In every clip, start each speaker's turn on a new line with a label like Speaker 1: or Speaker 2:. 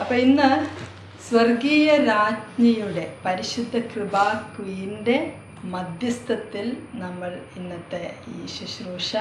Speaker 1: അപ്പൊ ഇന്ന് സ്വർഗീയ രാജ്ഞിയുടെ പരിശുദ്ധ കൃപാ ക്വീന്റെ മധ്യസ്ഥത്തിൽ നമ്മൾ ഇന്നത്തെ ഈ ശുശ്രൂഷ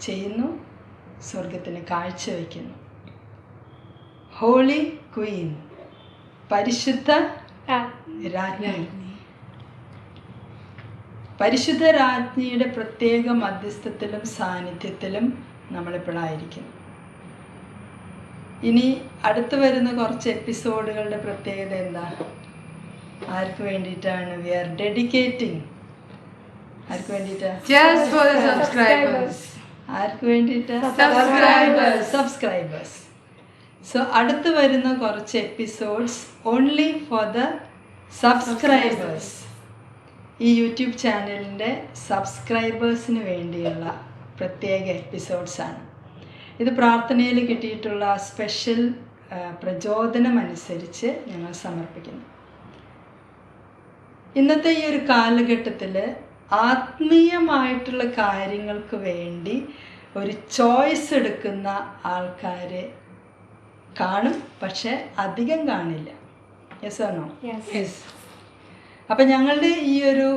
Speaker 1: ചെയ്യുന്നു. സ്വർഗത്തിന് കാഴ്ചവെക്കുന്നു. Holy queen. പരിശുദ്ധ രാജ്ഞി. പരിശുദ്ധ രാജ്ഞിയുടെ പ്രത്യേക മധ്യസ്ഥത്തിലും സാന്നിധ്യത്തിലും നമ്മളിപ്പോഴായിരിക്കുന്നു ഇനി അടുത്തു വരുന്ന കുറച്ച് എപ്പിസോഡുകളുടെ പ്രത്യേകത എന്താ ആർക്ക് വേണ്ടിയിട്ടാണ്? വി ആർ ഡെഡിക്കേറ്റിംഗ് ആർക്ക് വേണ്ടിയിട്ടാ. ആർക്ക്. സബ്സ്ക്രൈബേഴ്സ് സോ അടുത്ത് വരുന്ന കുറച്ച് episodes only for the subscribers ഈ യൂട്യൂബ് ചാനലിന്റെ സബ്സ്ക്രൈബേഴ്സിന് വേണ്ടിയുള്ള പ്രത്യേക എപ്പിസോഡ്സാണ്. ഇത് പ്രാർത്ഥനയിൽ കിട്ടിയിട്ടുള്ള സ്പെഷ്യൽ പ്രചോദനമനുസരിച്ച് ഞങ്ങൾ സമർപ്പിക്കുന്നു. ഇന്നത്തെ ഈ ഒരു കാലഘട്ടത്തിൽ ആത്മീയമായിട്ടുള്ള കാര്യങ്ങൾക്ക് വേണ്ടി ഒരു ചോയ്സ് എടുക്കുന്ന ആൾക്കാരെ കാണും പക്ഷെ അധികം കാണില്ല. യെസ് ആണോ അപ്പം ഞങ്ങളുടെ ഈ ഒരു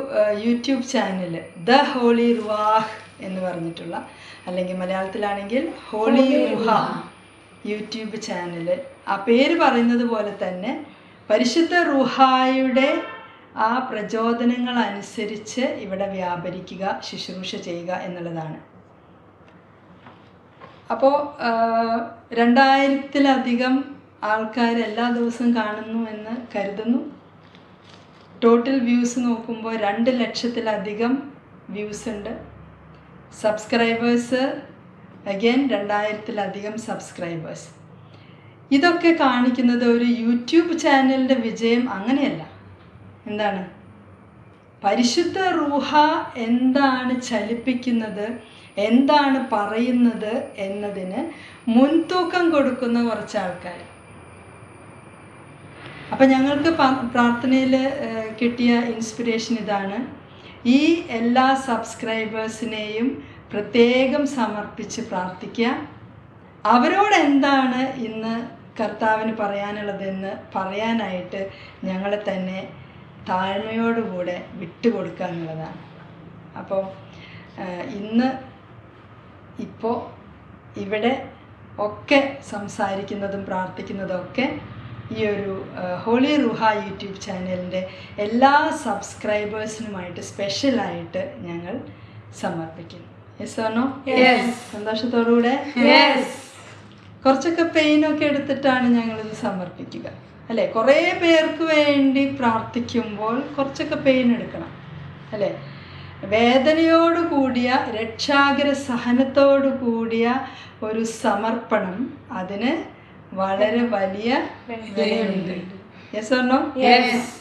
Speaker 1: YouTube channel the holy ruah എന്ന് പറഞ്ഞിട്ടുള്ള അല്ലെങ്കിൽ മലയാളത്തിലാണെങ്കിൽ ഹോളി റുഹ യൂട്യൂബ് ചാനൽ ആ പേര് പറയുന്നത് പോലെ തന്നെ പരിശുദ്ധ റുഹായുടെ ആ പ്രചോദനങ്ങൾ അനുസരിച്ച് ഇവിടെ വ്യാപരിക്കുക ശുശ്രൂഷ ചെയ്യുക എന്നുള്ളതാണ്. അപ്പോൾ രണ്ടായിരത്തിലധികം ആൾക്കാർ എല്ലാ ദിവസവും കാണുന്നു എന്ന് കരുതുന്നു. ടോട്ടൽ വ്യൂസ് നോക്കുമ്പോൾ രണ്ട് ലക്ഷത്തിലധികം വ്യൂസ് ഉണ്ട്. സബ്സ്ക്രൈബേഴ്സ് അഗൈൻ രണ്ടായിരത്തിലധികം സബ്സ്ക്രൈബേഴ്സ് ഇതൊക്കെ കാണിക്കുന്നത് ഒരു യൂട്യൂബ് ചാനലിന്റെ വിജയം അങ്ങനെയല്ല. എന്താണ്? പരിശുദ്ധ റൂഹ എന്താണ് ചലിപ്പിക്കുന്നത് എന്താണ് പറയുന്നത് എന്നതിന് മുൻതൂക്കം കൊടുക്കുന്ന കുറച്ച് ആൾക്കാർ അപ്പം ഞങ്ങൾക്ക് പ്രാർത്ഥനയിൽ കിട്ടിയ ഇൻസ്പിറേഷൻ ഇതാണ്. ഈ എല്ലാ സബ്സ്ക്രൈബേഴ്സിനെയും പ്രത്യേകം സമർപ്പിച്ച് പ്രാർത്ഥിക്കുക അവരോട് എന്താണ് ഇന്ന് കർത്താവിന് പറയാനുള്ളതെന്ന് പറയാനായിട്ട് ഞങ്ങളെ തന്നെ താഴ്മയോടുകൂടെ വിട്ടുകൊടുക്കുക എന്നുള്ളതാണ്. അപ്പോൾ ഇന്ന് ഇപ്പോൾ ഇവിടെ ഒക്കെ സംസാരിക്കുന്നതും പ്രാർത്ഥിക്കുന്നതും ഒക്കെ ഈ ഒരു ഹോളി റുഹ യൂട്യൂബ് ചാനലിന്റെ എല്ലാ സബ്സ്ക്രൈബേഴ്സിനുമായിട്ട് സ്പെഷ്യലായിട്ട് ഞങ്ങൾ സമർപ്പിക്കുന്നു. യെസ് ആണോ. സന്തോഷത്തോടുകൂടെ. കുറച്ചൊക്കെ പെയിനൊക്കെ എടുത്തിട്ടാണ് ഞങ്ങളിത് സമർപ്പിക്കുക. അല്ലേ? കുറേ പേർക്ക് വേണ്ടി പ്രാർത്ഥിക്കുമ്പോൾ കുറച്ചൊക്കെ പെയിൻ എടുക്കണം. അല്ലേ? വേദനയോട് കൂടിയ രക്ഷാകര സഹനത്തോടു കൂടിയ ഒരു സമർപ്പണം അതിന് വളരെ വലിയ വിലയുണ്ട്. യെസ്.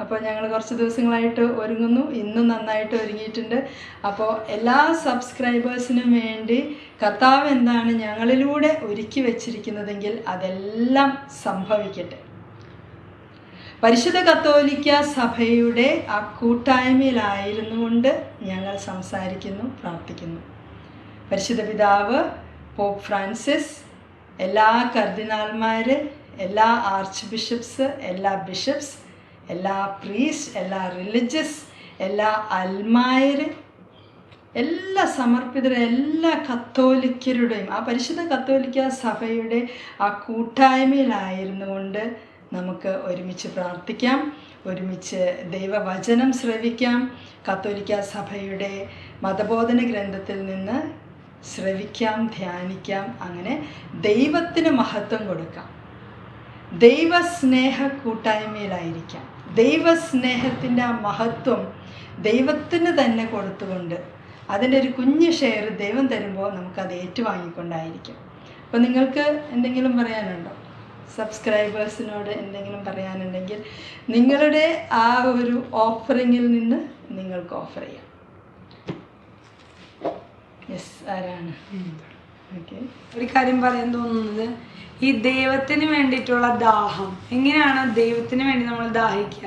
Speaker 1: അപ്പോൾ ഞങ്ങൾ കുറച്ച് ദിവസങ്ങളായിട്ട് ഒരുങ്ങുന്നു. ഇന്നും നന്നായിട്ട് ഒരുങ്ങിയിട്ടുണ്ട്. അപ്പോൾ എല്ലാ സബ്സ്ക്രൈബേഴ്സിനും വേണ്ടി കർത്താവ് എന്താണ് ഞങ്ങളിലൂടെ ഒരുക്കി വെച്ചിരിക്കുന്നതെങ്കിൽ അതെല്ലാം സംഭവിക്കട്ടെ. പരിശുദ്ധ കത്തോലിക്ക സഭയുടെ ആ കൂട്ടായ്മയിലായിരുന്നു കൊണ്ട് ഞങ്ങൾ സംസാരിക്കുന്നു പ്രാർത്ഥിക്കുന്നു. പരിശുദ്ധ പിതാവ് പോപ്പ് ഫ്രാൻസിസ് എല്ലാ കർദിനാൾമാർ എല്ലാ ആർച്ച് ബിഷപ്സ് എല്ലാ ബിഷപ്സ് എല്ലാ പ്രീസ്റ്റ് എല്ലാ റിലിജിയസ് എല്ലാ അൽമായർ എല്ലാ സമർപ്പിതരും എല്ലാ കത്തോലിക്കരുടെയും ആ പരിശുദ്ധ കത്തോലിക്ക സഭയുടെ ആ കൂട്ടായ്മയിലായിരുന്നു കൊണ്ട് നമുക്ക് ഒരുമിച്ച് പ്രാർത്ഥിക്കാം ഒരുമിച്ച് ദൈവവചനം ശ്രവിക്കാം. കത്തോലിക്ക സഭയുടെ മതബോധന ഗ്രന്ഥത്തിൽ നിന്ന് ശ്രവിക്കാം ധ്യാനിക്കാം അങ്ങനെ ദൈവത്തിന് മഹത്വം കൊടുക്കാം. ദൈവസ്നേഹ കൂട്ടായ്മയിലായിരിക്കാം. ദൈവസ്നേഹത്തിന്റെ ആ മഹത്വം ദൈവത്തിന് തന്നെ കൊടുത്തുകൊണ്ട് അതിന്റെ ഒരു കുഞ്ഞ് ഷെയർ ദൈവം തരുമ്പോൾ നമുക്കത് ഏറ്റുവാങ്ങിക്കൊണ്ടായിരിക്കും. അപ്പോൾ നിങ്ങൾക്ക് എന്തെങ്കിലും പറയാനുണ്ടോ? സബ്സ്ക്രൈബേഴ്സിനോട് എന്തെങ്കിലും പറയാനുണ്ടെങ്കിൽ നിങ്ങളുടെ ആ ഒരു ഓഫറിങ്ങിൽ നിന്ന് നിങ്ങൾക്ക് ഓഫർ ചെയ്യാം. യെസ് ആരാണ്? ഓക്കെ
Speaker 2: ഒരു കാര്യം പറയാൻ തോന്നുന്നത് ഈ ദൈവത്തിന് വേണ്ടിയിട്ടുള്ള ദാഹം എങ്ങനെയാണ് ദൈവത്തിന് വേണ്ടി നമ്മൾ ദാഹിക്കുക?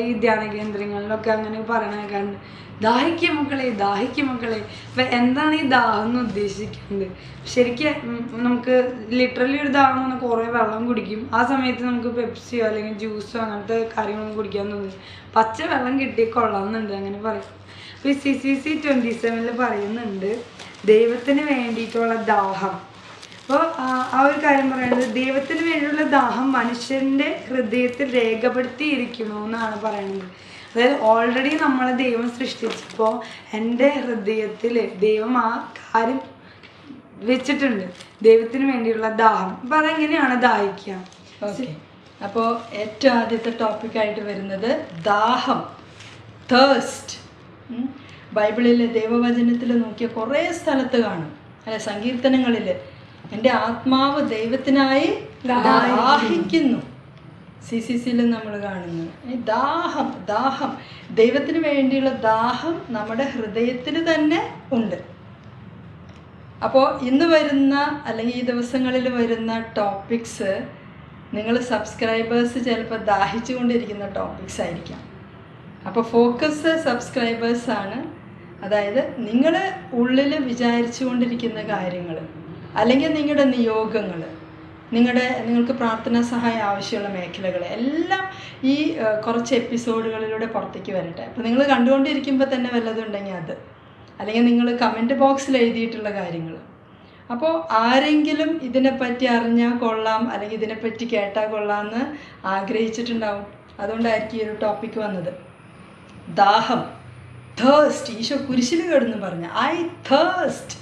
Speaker 2: ഈ ധ്യാന കേന്ദ്രങ്ങളിലൊക്കെ അങ്ങനെ പറയണേക്കാണ്ട് ദാഹിക്കുക മക്കളെ ദാഹിക്കുക മക്കളെ. അപ്പൊ എന്താണ് ഈ ദാഹം എന്ന് ഉദ്ദേശിക്കുന്നത്? ശരിക്കും നമുക്ക് ലിറ്ററലി ഒരു ദാഹം വന്ന് കുറേ വെള്ളം കുടിക്കും. ആ സമയത്ത് നമുക്ക് പെപ്സിയോ അല്ലെങ്കിൽ ജ്യൂസോ അങ്ങനത്തെ കാര്യങ്ങളൊന്നും കുടിക്കാൻ തോന്നുന്നു പച്ച വെള്ളം കിട്ടി കൊള്ളാമെന്നുണ്ട് അങ്ങനെ പറയും. ഈ സി സി സി ട്വന്റി സെവനിൽ പറയുന്നുണ്ട് ദൈവത്തിന് വേണ്ടിയിട്ടുള്ള ദാഹം. അപ്പോൾ ആ ഒരു കാര്യം പറയുന്നത് ദൈവത്തിന് വേണ്ടിയുള്ള ദാഹം മനുഷ്യന്റെ ഹൃദയത്തിൽ രേഖപ്പെടുത്തിയിരിക്കുന്നു എന്നാണ് പറയുന്നത്. അതായത് ഓൾറെഡി നമ്മളെ ദൈവം സൃഷ്ടിച്ചപ്പോൾ എന്റെ ഹൃദയത്തിൽ ദൈവം ആ കാര്യം വെച്ചിട്ടുണ്ട് ദൈവത്തിന് വേണ്ടിയുള്ള ദാഹം. അപ്പോൾ അതെങ്ങനെയാണ് ദാഹിക്കുക?
Speaker 1: അപ്പോൾ ഏറ്റവും ആദ്യത്തെ ടോപ്പിക്കായിട്ട് വരുന്നത് ദാഹം തേഴ്സ്റ്റ് ബൈബിളിലെ ദൈവവചനത്തിൽ നോക്കിയ കുറേ സ്ഥലത്ത് കാണും. അല്ലെ സങ്കീർത്തനങ്ങളിൽ എന്റെ ആത്മാവ് ദൈവത്തിനായി ദാഹിക്കുന്നു. സി സി സിയിൽ നമ്മൾ കാണുന്നു. ദാഹം ദാഹം. ദൈവത്തിന് വേണ്ടിയുള്ള ദാഹം നമ്മുടെ ഹൃദയത്തിൽ തന്നെ ഉണ്ട്. അപ്പോൾ ഇന്ന് വരുന്ന അല്ലെങ്കിൽ ഈ ദിവസങ്ങളിൽ വരുന്ന ടോപ്പിക്സ് നിങ്ങൾ സബ്സ്ക്രൈബേഴ്സ് ചിലപ്പോൾ ദാഹിച്ചുകൊണ്ടിരിക്കുന്ന ടോപ്പിക്സ് ആയിരിക്കാം. അപ്പോൾ ഫോക്കസ് സബ്സ്ക്രൈബേഴ്സ് ആണ്. അതായത് നിങ്ങൾ ഉള്ളിൽ വിചാരിച്ചു കൊണ്ടിരിക്കുന്ന കാര്യങ്ങൾ അല്ലെങ്കിൽ നിങ്ങളുടെ നിയോഗങ്ങൾ നിങ്ങളുടെ നിങ്ങൾക്ക് പ്രാർത്ഥനാ സഹായം ആവശ്യമുള്ള മേഖലകൾ എല്ലാം ഈ കുറച്ച് എപ്പിസോഡുകളിലൂടെ പുറത്തേക്ക് വരട്ടെ. അപ്പോൾ നിങ്ങൾ കണ്ടുകൊണ്ടിരിക്കുമ്പോൾ തന്നെ വല്ലതുണ്ടെങ്കിൽ അത്. അല്ലെങ്കിൽ നിങ്ങൾ കമന്റ് ബോക്സിൽ എഴുതിയിട്ടുള്ള കാര്യങ്ങൾ അപ്പോൾ ആരെങ്കിലും ഇതിനെപ്പറ്റി അറിഞ്ഞാൽ കൊള്ളാം അല്ലെങ്കിൽ ഇതിനെപ്പറ്റി കേട്ടാൽ കൊള്ളാം എന്ന് ആഗ്രഹിച്ചിട്ടുണ്ടാവും. അതുകൊണ്ടായിരിക്കും ഈ ഒരു ടോപ്പിക്ക് വന്നത്. ദാഹം. തേസ്റ്റ് ഈശോ കുരിശിൽ കിടന്ന് പറഞ്ഞു ഐ തേസ്റ്റ്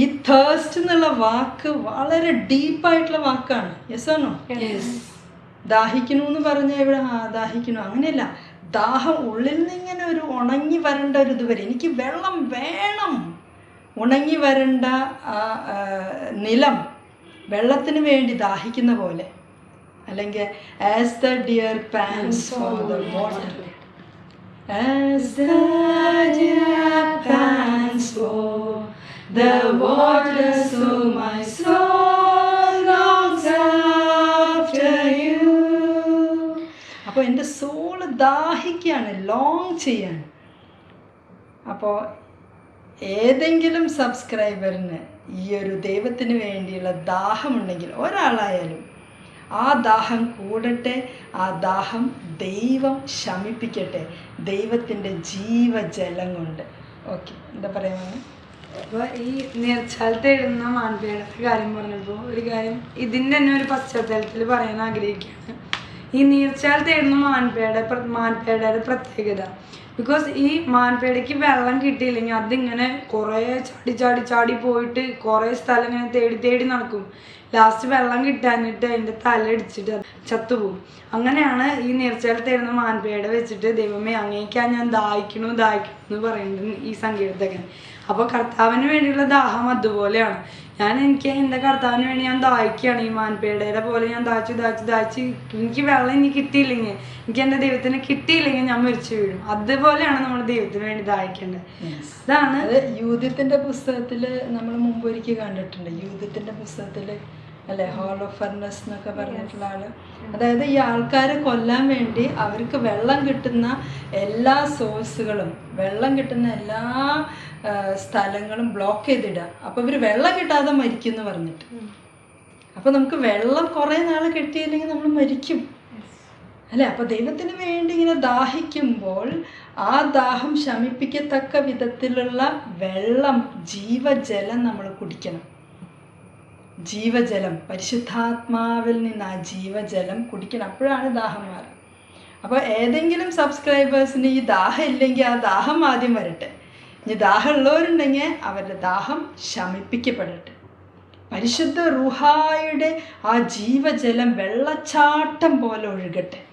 Speaker 1: ഈ തേസ്റ്റ് എന്നുള്ള വാക്ക് വളരെ ഡീപ്പായിട്ടുള്ള വാക്കാണ്. യെസ് ആണോ ദാഹിക്കണു എന്ന് പറഞ്ഞാൽ ഇവിടെ ആ ദാഹിക്കണു അങ്ങനെയല്ല. ദാഹം ഉള്ളിൽ നിന്ന് ഇങ്ങനെ ഒരു ഉണങ്ങി വരേണ്ട ഒരു ഇത് വരെ എനിക്ക് വെള്ളം വേണം. ഉണങ്ങി വരേണ്ട നിലം വെള്ളത്തിന് വേണ്ടി ദാഹിക്കുന്ന പോലെ. അല്ലെങ്കിൽ as the deer pants for the water As for the my soul after you. അപ്പോൾ എന്റെ സോൾ ദാഹിക്കുകയാണ് ലോങ് ചെയ്യാൻ അപ്പോൾ ഏതെങ്കിലും സബ്സ്ക്രൈബറിന് ഈ ഒരു ദൈവത്തിന് വേണ്ടിയുള്ള ദാഹമുണ്ടെങ്കിൽ ഒരാളായാലും ആ ദാഹം കൂടട്ടെ ആ ദാഹം ദൈവം ശമിപ്പിക്കട്ടെ. ദൈവത്തിന്റെ ജീവജലം കൊണ്ട്. ഓക്കെ എന്താ പറയുന്നത്
Speaker 2: അപ്പോൾ ഈ നേർച്ചാലത്ത് എഴുതുന്ന മാൻപേടത്തെ കാര്യം പറഞ്ഞപ്പോൾ ഒരു കാര്യം ഇതിന്റെ തന്നെ ഒരു പശ്ചാത്തലത്തിൽ പറയാൻ ആഗ്രഹിക്കുകയാണ്. ഈ നീർച്ചാലത്ത് എഴുതുന്ന മാൻപേട മാൻപേടയുടെ പ്രത്യേകത. ബിക്കോസ് ഈ മാൻപേടയ്ക്ക് വെള്ളം കിട്ടിയില്ലെങ്കിൽ അതിങ്ങനെ കുറേ ചാടി ചാടി ചാടി പോയിട്ട് കുറേ സ്ഥലം ഇങ്ങനെ തേടി തേടി നടക്കും. ലാസ്റ്റ് വെള്ളം കിട്ടാനിട്ട് അതിന്റെ തല ഇടിച്ചിട്ട് അത് ചത്തുപോകും. അങ്ങനെയാണ് ഈ നീർച്ചയിൽ തരുന്ന മാൻപേട വെച്ചിട്ട് ദൈവമേ അങ്ങേക്കാൻ ഞാൻ ദാഹിക്കണു ദാഹിക്കണു എന്ന് പറയുന്നത് ഈ സങ്കീർത്തകൻ അപ്പോൾ കർത്താവിന് വേണ്ടിയുള്ള ദാഹം അതുപോലെയാണ്. ഞാൻ എനിക്ക് എന്റെ കർത്താവിന് വേണ്ടി ഞാൻ ദാഹിക്കുകയാണ്. ഈ മാൻപേടയുടെ പോലെ ഞാൻ ദാഹിച്ചു ദാഹിച്ചു ദാഹിച്ച് എനിക്ക് വെള്ളം ഇനി കിട്ടിയില്ലെങ്കിൽ എനിക്ക് എന്റെ ദൈവത്തിന് കിട്ടിയില്ലെങ്കിൽ ഞാൻ മരിച്ചു വീഴും. അതുപോലെയാണ് നമ്മൾ ദൈവത്തിന് വേണ്ടി ദാഹിക്കേണ്ടത്. ഇതാണ്
Speaker 1: അത് യൂതിത്തിന്റെ പുസ്തകത്തിൽ നമ്മൾ മുമ്പ് ഒരിക്കൽ കണ്ടിട്ടുണ്ട്. യൂതിത്തിന്റെ പുസ്തകത്തിൽ അല്ലെ? ഹോൾ ഓഫ് ഫർണസ് എന്നൊക്കെ പറഞ്ഞിട്ടുള്ള ആൾ. അതായത് ഈ ആൾക്കാരെ കൊല്ലാൻ വേണ്ടി അവർക്ക് വെള്ളം കിട്ടുന്ന എല്ലാ സോഴ്സുകളും വെള്ളം കിട്ടുന്ന എല്ലാ സ്ഥലങ്ങളും ബ്ലോക്ക് ചെയ്തിടുക. അപ്പോൾ ഇവർ വെള്ളം കിട്ടാതെ മരിക്കും എന്ന് പറഞ്ഞിട്ട് അപ്പോൾ നമുക്ക് വെള്ളം കുറേ നാൾ കിട്ടിയില്ലെങ്കിൽ നമ്മൾ മരിക്കും. അല്ലെ? അപ്പൊ ദൈവത്തിന് വേണ്ടി ഇങ്ങനെ ദാഹിക്കുമ്പോൾ ആ ദാഹം ശമിപ്പിക്കത്തക്ക വിധത്തിലുള്ള വെള്ളം ജീവജലം നമ്മൾ കുടിക്കണം. ജീവജലം പരിശുദ്ധാത്മാവിൽ നിന്ന് ആ ജീവജലം കുടിക്കണം. അപ്പോഴാണ് ദാഹം മാറുക. അപ്പോൾ ഏതെങ്കിലും സബ്സ്ക്രൈബേഴ്സിന് ഈ ദാഹം ഇല്ലെങ്കിൽ ആ ദാഹം ആദ്യം വരട്ടെ. ഇനി ദാഹം ഉള്ളവരുണ്ടെങ്കിൽ അവരുടെ ദാഹം ശമിപ്പിക്കപ്പെടട്ടെ. പരിശുദ്ധ റുഹായുടെ ആ ജീവജലം വെള്ളച്ചാട്ടം പോലെ ഒഴുകട്ടെ.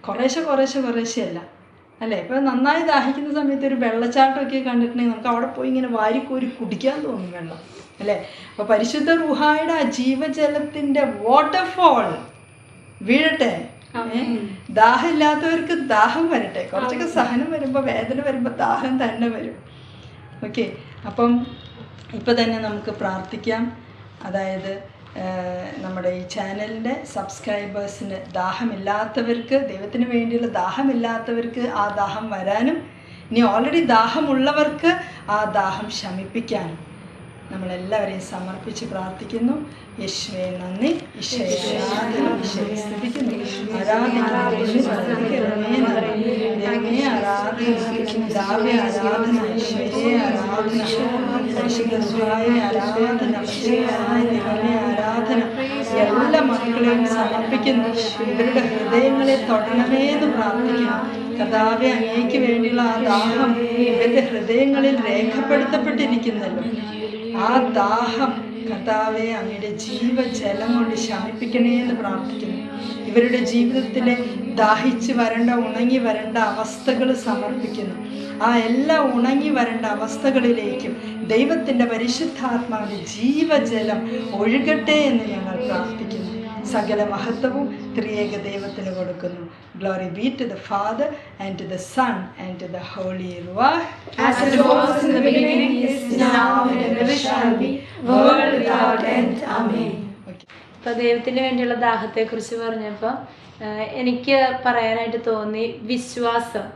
Speaker 1: കുറേശ്ശെ കുറേശ്ശെ കുറേശ്ശെ അല്ല. അല്ലേ? ഇപ്പം നന്നായി ദാഹിക്കുന്ന സമയത്ത് ഒരു വെള്ളച്ചാട്ടമൊക്കെ കണ്ടിട്ടുണ്ടെങ്കിൽ നമുക്ക് അവിടെ പോയി ഇങ്ങനെ വാരിക്കോരി കുടിക്കാൻ തോന്നും വെള്ളം അല്ലേ? അപ്പോൾ പരിശുദ്ധ റുഹായുടെ ആ ജീവജലത്തിന്റെ വാട്ടർഫോൾ വീഴട്ടെ ഏ? ദാഹം ഇല്ലാത്തവർക്ക് ദാഹം വരട്ടെ. കുറച്ചൊക്കെ സഹനം വരുമ്പോൾ വേദന വരുമ്പോൾ ദാഹം തന്നെ വരും. ഓക്കെ? അപ്പം ഇപ്പം തന്നെ നമുക്ക് പ്രാർത്ഥിക്കാം. അതായത് നമ്മുടെ ഈ ചാനലിന്റെ സബ്സ്ക്രൈബേഴ്സിന് ദാഹമില്ലാത്തവർക്ക് ദൈവത്തിന് വേണ്ടിയുള്ള ദാഹമില്ലാത്തവർക്ക് ആ ദാഹം വരാനും ഇനി ഓൾറെഡി ദാഹമുള്ളവർക്ക് ആ ദാഹം ശമിപ്പിക്കാനും. നമ്മളെല്ലാവരെയും സമർപ്പിച്ച് പ്രാർത്ഥിക്കുന്നു. യേശുവെ നന്ദി. ആരാധന, എല്ലാ മക്കളെയും സമർപ്പിക്കുന്നു. ഇവരുടെ ഹൃദയങ്ങളെ തൊടണമേ എന്ന് പ്രാർത്ഥിക്കുന്നു. കഥാവെ അങ്ങേക്ക് വേണ്ടിയുള്ള ആ ദാഹം ഇവരുടെ ഹൃദയങ്ങളിൽ രേഖപ്പെടുത്തപ്പെട്ടിരിക്കുന്നല്ലോ. ആ ദാഹം കർത്താവെ അങ്ങയുടെ ജീവജലം കൊണ്ട് ശമിപ്പിക്കണേ എന്ന് പ്രാർത്ഥിക്കുന്നു. ഇവരുടെ ജീവിതത്തിലെ ദാഹിച്ച് വരണ്ട ഉണങ്ങി വരേണ്ട അവസ്ഥകൾ സമർപ്പിക്കുന്നു. ആ എല്ലാ ഉണങ്ങി വരേണ്ട അവസ്ഥകളിലേക്കും ദൈവത്തിന്റെ പരിശുദ്ധാത്മാവിന്റെ ജീവജലം ഒഴുകട്ടെ എന്ന് ഞങ്ങൾ പ്രാർത്ഥിക്കുന്നു. സകല മഹത്വവും ത്രിയേക ദൈവത്തിന് കൊടുക്കുന്നു. Glory be to the Father, and to the Son, and to the Holy Ruach.
Speaker 3: As it was in the beginning, is now, and ever shall be, world without end. Amen.
Speaker 4: ഇപ്പോൾ ദൈവത്തിന് വേണ്ടിയുള്ള ദാഹത്തെക്കുറിച്ച് പറഞ്ഞപ്പോൾ എനിക്ക് പറയാനായിട്ട് തോന്നി വിശ്വാസം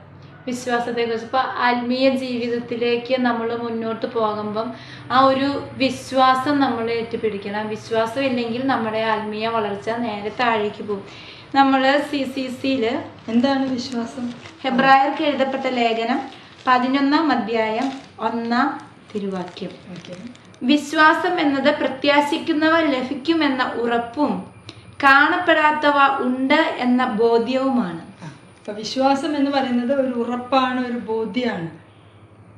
Speaker 4: വിശ്വാസത്തെക്കുറിച്ച് ഇപ്പോൾ ആത്മീയ ജീവിതത്തിലേക്ക് നമ്മൾ മുന്നോട്ട് പോകുമ്പം ആ ഒരു വിശ്വാസം നമ്മൾ ഏറ്റുപിടിക്കണം വിശ്വാസം ഇല്ലെങ്കിൽ നമ്മുടെ ആത്മീയ വളർച്ച നേരെ താഴേക്ക് പോകും നമ്മൾ സി സി സിയിൽ
Speaker 1: എന്താണ് വിശ്വാസം?
Speaker 4: ഹെബ്രായർക്ക് എഴുതപ്പെട്ട ലേഖനം പതിനൊന്നാം അധ്യായം ഒന്നാം തിരുവാക്യം. വിശ്വാസം എന്നത് പ്രത്യാശിക്കുന്നവ ലഭിക്കുമെന്ന ഉറപ്പും കാണപ്പെടാത്തവ ഉണ്ട് എന്ന ബോധ്യവുമാണ്.
Speaker 1: അപ്പൊ വിശ്വാസം എന്ന് പറയുന്നത് ഒരു ഉറപ്പാണ് ഒരു ബോധ്യമാണ്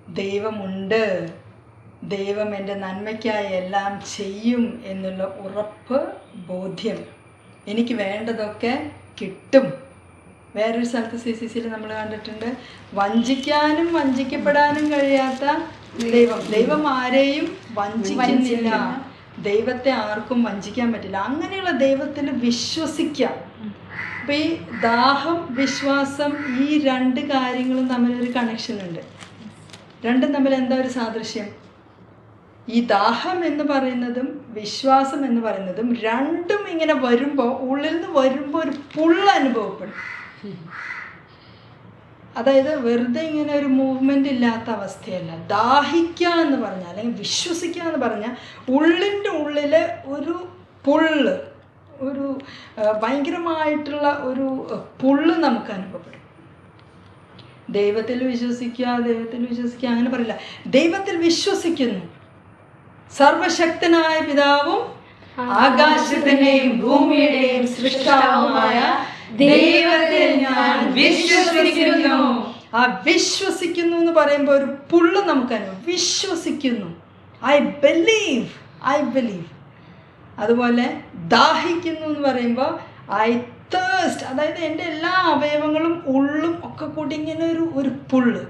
Speaker 1: ദൈവമുണ്ട്. ദൈവം എന്റെ നന്മയ്ക്കായി എല്ലാം ചെയ്യും എന്നുള്ള ഉറപ്പ് ബോധ്യം. എനിക്ക് വേണ്ടതൊക്കെ കിട്ടും. വേറൊരു സ്ഥലത്ത് സി സി സിയിൽ നമ്മൾ കണ്ടിട്ടുണ്ട്. വഞ്ചിക്കാനും വഞ്ചിക്കപ്പെടാനും കഴിയാത്ത ദൈവം. ദൈവം ആരെയും വഞ്ചിക്കുന്നില്ല. ദൈവത്തെ ആർക്കും വഞ്ചിക്കാൻ പറ്റില്ല. അങ്ങനെയുള്ള ദൈവത്തിൽ വിശ്വസിക്കാം. അപ്പം ഈ ദാഹം വിശ്വാസം ഈ രണ്ട് കാര്യങ്ങളും തമ്മിലൊരു കണക്ഷൻ ഉണ്ട്. രണ്ടും തമ്മിൽ എന്താ ഒരു സാദൃശ്യം? ഈ ദാഹം എന്ന് പറയുന്നതും വിശ്വാസം എന്ന് പറയുന്നതും രണ്ടും ഇങ്ങനെ വരുമ്പോൾ ഉള്ളിൽ നിന്ന് വരുമ്പോൾ ഒരു പുള്ള അനുഭവപ്പെടും. അതായത് വെറുതെ ഇങ്ങനെ ഒരു മൂവ്മെന്റ് ഇല്ലാത്ത അവസ്ഥയല്ല. ദാഹിക്കുക എന്ന് പറഞ്ഞാൽ അല്ലെങ്കിൽ വിശ്വസിക്കുക എന്ന് പറഞ്ഞാൽ ഉള്ളിന്റെ ഉള്ളിൽ ഒരു പുള്ള് ഒരു ഭയങ്കരമായിട്ടുള്ള ഒരു പുള്ള് നമുക്ക് അനുഭവപ്പെടും. ദൈവത്തിൽ വിശ്വസിക്കുക ദൈവത്തിൽ വിശ്വസിക്കുക അങ്ങനെ പറയില്ല. ദൈവത്തിൽ വിശ്വസിക്കുന്നു. സർവശക്തനായ പിതാവും ആകാശത്തിന്റെയും ഭൂമിയുടെയും സൃഷ്ടാവുമായ ദൈവത്തിൽ ഞാൻ വിശ്വസിക്കുന്നു. ആ വിശ്വസിക്കുന്നു എന്ന് പറയുമ്പോൾ ഒരു പുള്ള് നമുക്ക് വിശ്വസിക്കുന്നു. ഐ ബിലീവ് ഐ ബിലീവ് അതുപോലെ ദാഹിക്കുന്നു എന്ന് പറയുമ്പോൾ ഐ തേഴ്സ്റ്റ് അതായത് എന്റെ എല്ലാ അവയവങ്ങളും ഉള്ളും ഒക്കെ കൂടി ഇങ്ങനെ ഒരു ഒരു പുള്ള്.